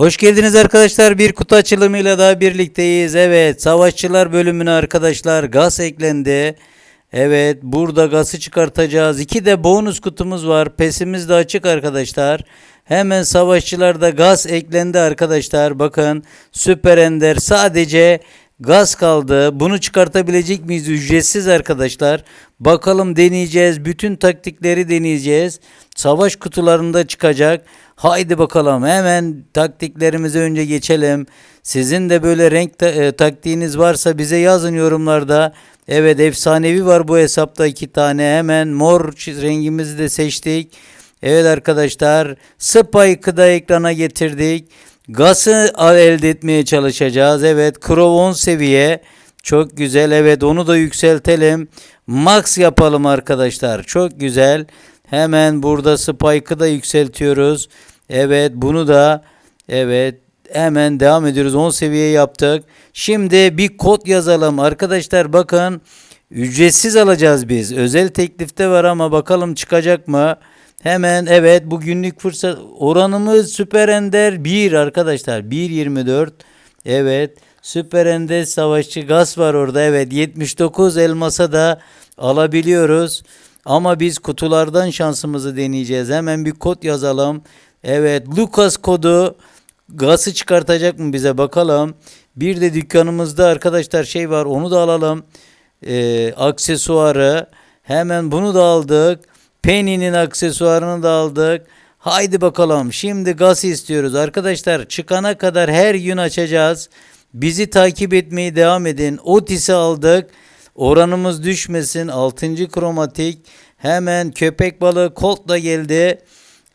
Hoş geldiniz arkadaşlar. Bir kutu açılımıyla daha birlikteyiz. Evet, savaşçılar bölümüne arkadaşlar gaz eklendi. Evet, burada gazı çıkartacağız. İki de bonus kutumuz var. Pesimiz de açık arkadaşlar. Hemen savaşçılarda gaz eklendi arkadaşlar. Bakın Süper Ender sadece gaz kaldı. Bunu çıkartabilecek miyiz? Ücretsiz arkadaşlar. Bakalım deneyeceğiz. Bütün taktikleri deneyeceğiz. Savaş kutularında çıkacak. Haydi bakalım hemen taktiklerimize önce geçelim. Sizin de böyle renk ta- e, taktiğiniz varsa bize yazın yorumlarda. Evet efsanevi var bu hesapta iki tane. Hemen mor rengimizi de seçtik. Evet arkadaşlar Spike'ı da ekrana getirdik. Gaz'ı al- elde etmeye çalışacağız. Evet Crow 10 seviye. Çok güzel. Evet onu da yükseltelim. Max yapalım arkadaşlar. Çok güzel. Hemen burada Spike'ı da yükseltiyoruz. Evet bunu da evet hemen devam ediyoruz. 10 seviye yaptık. Şimdi bir kod yazalım. Arkadaşlar bakın ücretsiz alacağız biz. Özel teklifte var ama bakalım çıkacak mı? Hemen evet bu günlük fırsat oranımız Süper Ender 1 arkadaşlar 1.24 evet Süper Ender savaşçı gaz var orada evet 79 elmasa da alabiliyoruz. Ama biz kutulardan şansımızı deneyeceğiz. Hemen bir kod yazalım. Evet Lucas kodu gazı çıkartacak mı bize bakalım. Bir de dükkanımızda arkadaşlar şey var onu da alalım. Ee, aksesuarı. Hemen bunu da aldık Penny'nin aksesuarını da aldık. Haydi bakalım. Şimdi gaz istiyoruz. Arkadaşlar çıkana kadar her gün açacağız. Bizi takip etmeyi devam edin. Otis'i aldık. Oranımız düşmesin. 6. kromatik. Hemen köpek balığı Colt da geldi.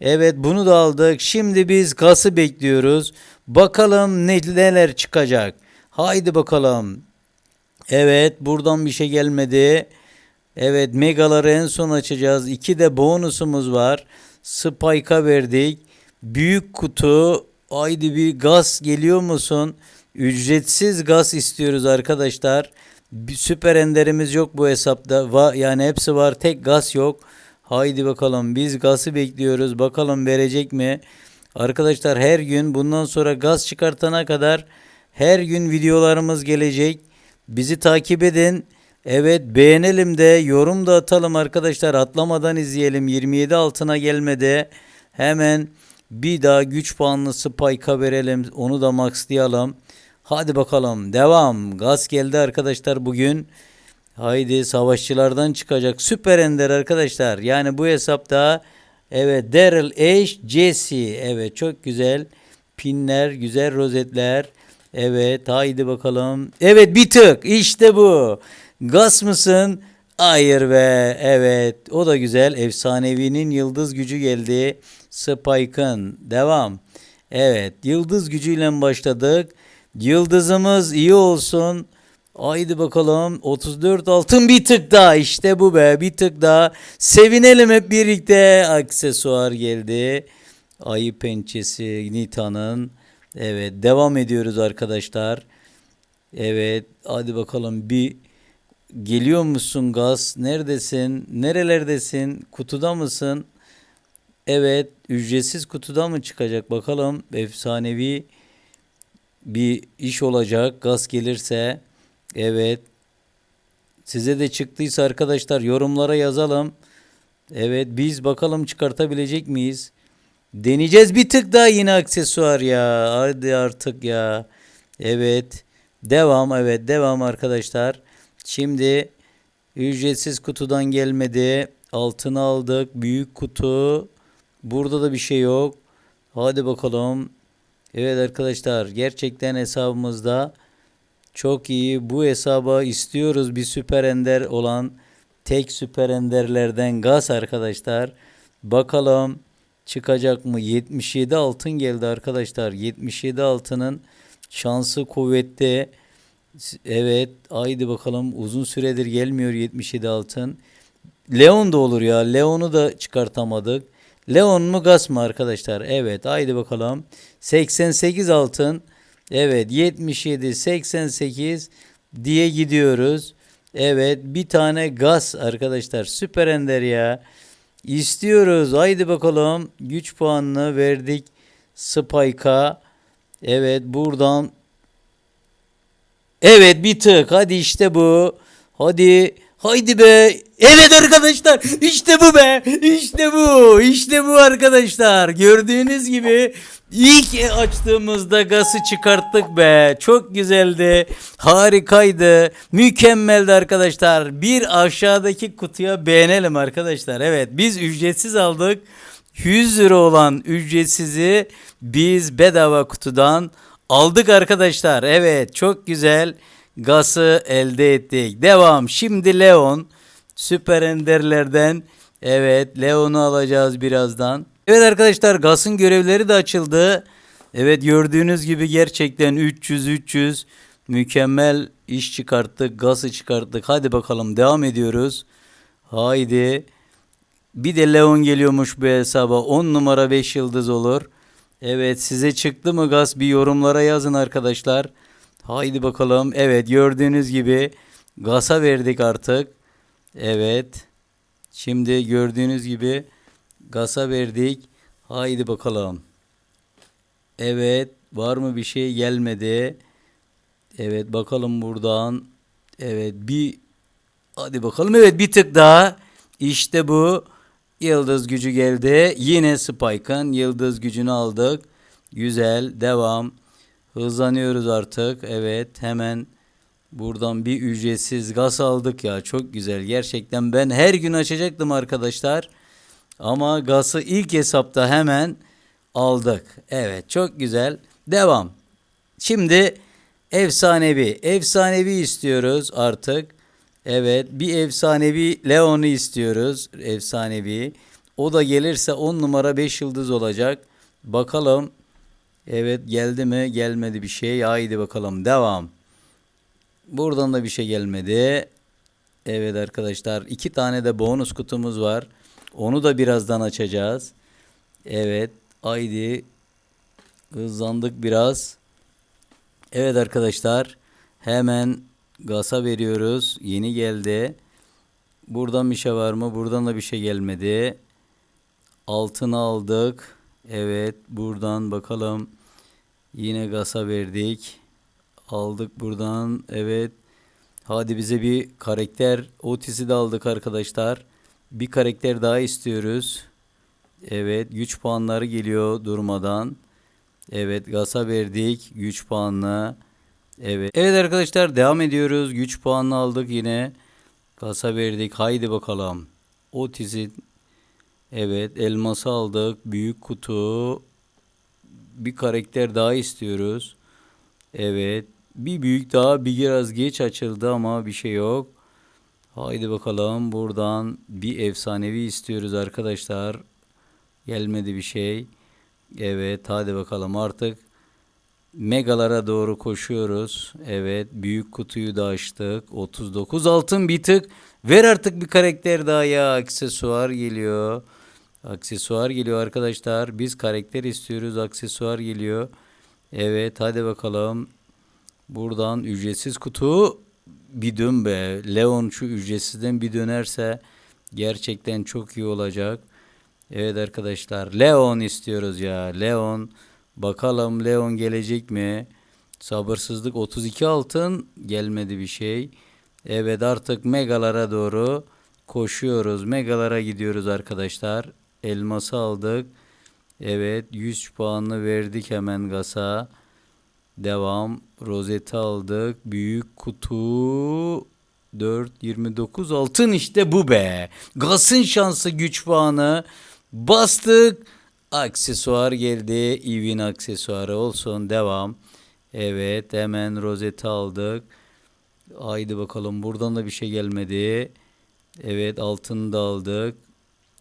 Evet bunu da aldık. Şimdi biz gazı bekliyoruz. Bakalım ne- neler çıkacak. Haydi bakalım. Evet buradan bir şey gelmedi. Evet megaları en son açacağız. İki de bonusumuz var. Spike'a verdik. Büyük kutu. Haydi bir gaz geliyor musun? Ücretsiz gaz istiyoruz arkadaşlar. Süper enderimiz yok bu hesapta. Va yani hepsi var. Tek gaz yok. Haydi bakalım biz gazı bekliyoruz. Bakalım verecek mi? Arkadaşlar her gün bundan sonra gaz çıkartana kadar her gün videolarımız gelecek. Bizi takip edin. Evet beğenelim de yorum da atalım arkadaşlar. Atlamadan izleyelim. 27 altına gelmedi. Hemen bir daha güç puanlı Spike'a verelim. Onu da maxlayalım. Hadi bakalım devam. Gaz geldi arkadaşlar bugün. Haydi savaşçılardan çıkacak. Süper Ender arkadaşlar. Yani bu hesapta evet Daryl Ash Jesse. Evet çok güzel. Pinler, güzel rozetler. Evet haydi bakalım. Evet bir tık işte bu. Gaz mısın? Hayır be. Evet o da güzel. Efsanevinin yıldız gücü geldi. Spike'ın. Devam. Evet yıldız gücüyle başladık. Yıldızımız iyi olsun. Haydi bakalım 34 altın bir tık daha işte bu be bir tık daha sevinelim hep birlikte aksesuar geldi ayı pençesi Nita'nın evet devam ediyoruz arkadaşlar evet hadi bakalım bir geliyor musun gaz neredesin nerelerdesin kutuda mısın evet ücretsiz kutuda mı çıkacak bakalım efsanevi bir iş olacak gaz gelirse Evet. Size de çıktıysa arkadaşlar yorumlara yazalım. Evet biz bakalım çıkartabilecek miyiz? Deneyeceğiz bir tık daha yine aksesuar ya. Hadi artık ya. Evet. Devam evet devam arkadaşlar. Şimdi ücretsiz kutudan gelmedi. Altını aldık. Büyük kutu. Burada da bir şey yok. Hadi bakalım. Evet arkadaşlar gerçekten hesabımızda çok iyi. Bu hesaba istiyoruz bir süper ender olan tek süper enderlerden gaz arkadaşlar. Bakalım çıkacak mı? 77 altın geldi arkadaşlar. 77 altının şansı kuvvetli. Evet haydi bakalım uzun süredir gelmiyor 77 altın. Leon da olur ya. Leon'u da çıkartamadık. Leon mu gaz mı arkadaşlar? Evet haydi bakalım. 88 altın. Evet 77 88 diye gidiyoruz. Evet bir tane gaz arkadaşlar süper ender ya. İstiyoruz haydi bakalım güç puanını verdik Spike'a. Evet buradan Evet bir tık. Hadi işte bu. Hadi. Haydi be. Evet arkadaşlar. İşte bu be. İşte bu. İşte bu arkadaşlar. Gördüğünüz gibi ilk açtığımızda gazı çıkarttık be. Çok güzeldi. Harikaydı. Mükemmeldi arkadaşlar. Bir aşağıdaki kutuya beğenelim arkadaşlar. Evet biz ücretsiz aldık. 100 lira olan ücretsizi biz bedava kutudan aldık arkadaşlar. Evet çok güzel gazı elde ettik. Devam. Şimdi Leon süper enderlerden evet Leon'u alacağız birazdan. Evet arkadaşlar gazın görevleri de açıldı. Evet gördüğünüz gibi gerçekten 300 300 mükemmel iş çıkarttık. Gazı çıkarttık. Hadi bakalım devam ediyoruz. Haydi. Bir de Leon geliyormuş bu hesaba. 10 numara 5 yıldız olur. Evet size çıktı mı gaz bir yorumlara yazın arkadaşlar. Haydi bakalım. Evet gördüğünüz gibi gasa verdik artık. Evet. Şimdi gördüğünüz gibi gasa verdik. Haydi bakalım. Evet var mı bir şey gelmedi. Evet bakalım buradan. Evet bir hadi bakalım. Evet bir tık daha. İşte bu. Yıldız gücü geldi. Yine Spike'ın yıldız gücünü aldık. Güzel. Devam. Hızlanıyoruz artık. Evet. Hemen buradan bir ücretsiz gaz aldık ya. Çok güzel. Gerçekten ben her gün açacaktım arkadaşlar. Ama gazı ilk hesapta hemen aldık. Evet. Çok güzel. Devam. Şimdi efsanevi. Efsanevi istiyoruz artık. Evet bir efsanevi Leon'u istiyoruz. Efsanevi. O da gelirse 10 numara 5 yıldız olacak. Bakalım. Evet geldi mi? Gelmedi bir şey. Haydi bakalım devam. Buradan da bir şey gelmedi. Evet arkadaşlar iki tane de bonus kutumuz var. Onu da birazdan açacağız. Evet haydi hızlandık biraz. Evet arkadaşlar hemen Gasa veriyoruz. Yeni geldi. Buradan bir şey var mı? Buradan da bir şey gelmedi. Altını aldık. Evet buradan bakalım. Yine gasa verdik. Aldık buradan. Evet. Hadi bize bir karakter Otis'i de aldık arkadaşlar. Bir karakter daha istiyoruz. Evet güç puanları geliyor durmadan. Evet gasa verdik. Güç puanla. Evet. Evet arkadaşlar devam ediyoruz. Güç puanını aldık yine. Kasa verdik. Haydi bakalım. Otis'in Evet elması aldık. Büyük kutu. Bir karakter daha istiyoruz. Evet. Bir büyük daha bir biraz geç açıldı ama bir şey yok. Haydi bakalım buradan bir efsanevi istiyoruz arkadaşlar. Gelmedi bir şey. Evet hadi bakalım artık megalara doğru koşuyoruz. Evet büyük kutuyu da açtık. 39 altın bir tık. Ver artık bir karakter daha ya. Aksesuar geliyor. Aksesuar geliyor arkadaşlar. Biz karakter istiyoruz. Aksesuar geliyor. Evet hadi bakalım. Buradan ücretsiz kutu bir dön be. Leon şu ücretsizden bir dönerse gerçekten çok iyi olacak. Evet arkadaşlar Leon istiyoruz ya. Leon bakalım Leon gelecek mi? Sabırsızlık 32 altın gelmedi bir şey. Evet artık megalara doğru koşuyoruz. Megalara gidiyoruz arkadaşlar. Elması aldık. Evet 100 puanlı verdik hemen gasa. Devam. Rozeti aldık. Büyük kutu 4 29 altın işte bu be. Gas'ın şansı güç puanı. Bastık. Aksesuar geldi. Eve'in aksesuarı olsun. Devam. Evet hemen rozeti aldık. Haydi bakalım buradan da bir şey gelmedi. Evet altını da aldık.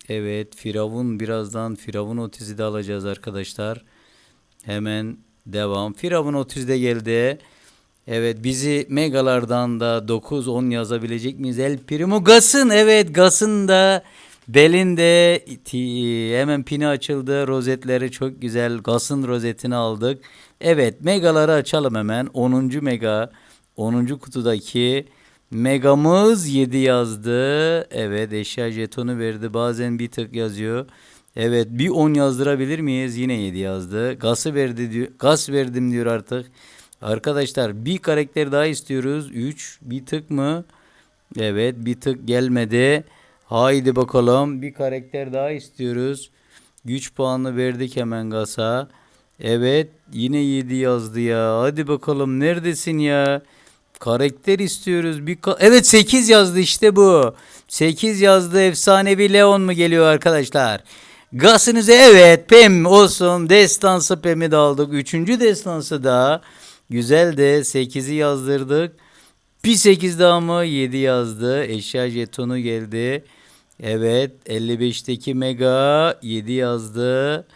Evet Firavun birazdan Firavun otizi de alacağız arkadaşlar. Hemen devam. Firavun otizi de geldi. Evet bizi megalardan da 9-10 yazabilecek miyiz? El Primo Gas'ın evet Gas'ın da belinde ti- hemen pini açıldı. Rozetleri çok güzel. Gas'ın rozetini aldık. Evet megaları açalım hemen. 10. mega 10. kutudaki megamız 7 yazdı. Evet eşya jetonu verdi. Bazen bir tık yazıyor. Evet bir 10 yazdırabilir miyiz? Yine 7 yazdı. Gazı verdi diyor. Gaz verdim diyor artık. Arkadaşlar bir karakter daha istiyoruz. 3 bir tık mı? Evet bir tık gelmedi. Haydi bakalım bir karakter daha istiyoruz. Güç puanı verdik hemen Gas'a. Evet yine 7 yazdı ya. Hadi bakalım neredesin ya? Karakter istiyoruz. Bir ka- evet 8 yazdı işte bu. 8 yazdı. Efsanevi Leon mu geliyor arkadaşlar? Gasınıza evet Pem olsun. Destansı Pem'i de aldık. Üçüncü destansı da. Güzel de 8'i yazdırdık. Bir 8 daha mı? 7 yazdı. Eşya jetonu geldi. Evet 55'teki Mega 7 yazdı.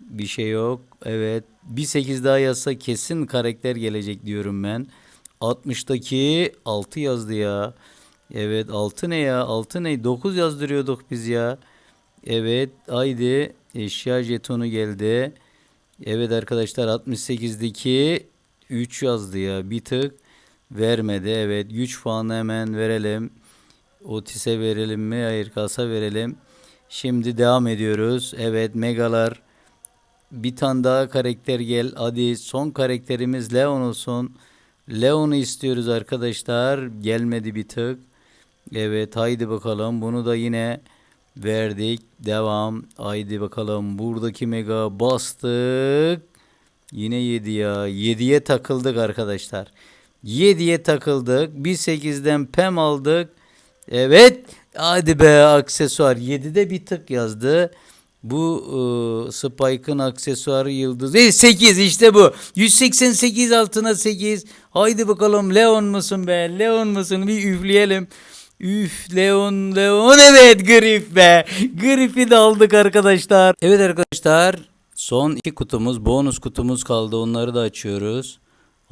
Bir şey yok. Evet. Bir 8 daha yazsa kesin karakter gelecek diyorum ben. 60'taki 6 yazdı ya. Evet 6 ne ya? 6 ne? 9 yazdırıyorduk biz ya. Evet haydi eşya jetonu geldi. Evet arkadaşlar 68'deki 3 yazdı ya. Bir tık vermedi. Evet güç puanı hemen verelim. Otis'e verelim mi? Hayır kasa verelim. Şimdi devam ediyoruz. Evet megalar. Bir tane daha karakter gel. Hadi son karakterimiz Leon olsun. Leon'u istiyoruz arkadaşlar. Gelmedi bir tık. Evet haydi bakalım. Bunu da yine verdik. Devam. Haydi bakalım. Buradaki mega bastık. Yine 7 ya. 7'ye takıldık arkadaşlar. 7'ye takıldık. Bir 8'den pem aldık. Evet. Hadi be aksesuar. 7'de bir tık yazdı. Bu e, Spike'ın aksesuarı yıldız. E, 8 işte bu. 188 altına 8. Haydi bakalım Leon musun be? Leon musun? Bir üfleyelim. Üf Leon Leon evet Grif be. Grif'i de aldık arkadaşlar. Evet arkadaşlar son iki kutumuz bonus kutumuz kaldı onları da açıyoruz.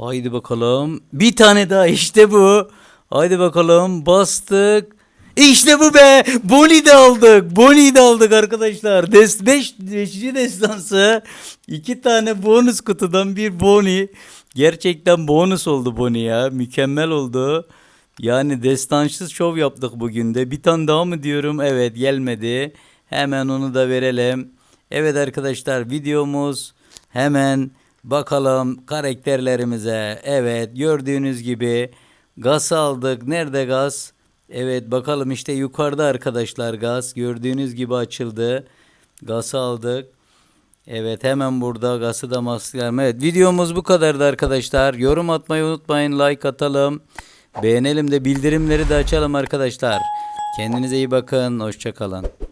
Haydi bakalım. Bir tane daha işte bu. Haydi bakalım bastık. İşte bu be. Bonnie de aldık. Bonnie'yi de aldık arkadaşlar. Des 5 5. destansı. iki tane bonus kutudan bir Bonnie. Gerçekten bonus oldu Bonnie ya. Mükemmel oldu. Yani destansız şov yaptık bugün de. Bir tane daha mı diyorum? Evet gelmedi. Hemen onu da verelim. Evet arkadaşlar videomuz hemen bakalım karakterlerimize. Evet gördüğünüz gibi gaz aldık. Nerede gaz? Evet bakalım işte yukarıda arkadaşlar gaz. Gördüğünüz gibi açıldı. Gaz aldık. Evet hemen burada gazı da maskelim. Evet videomuz bu kadardı arkadaşlar. Yorum atmayı unutmayın. Like atalım. Beğenelim de bildirimleri de açalım arkadaşlar. Kendinize iyi bakın. Hoşçakalın.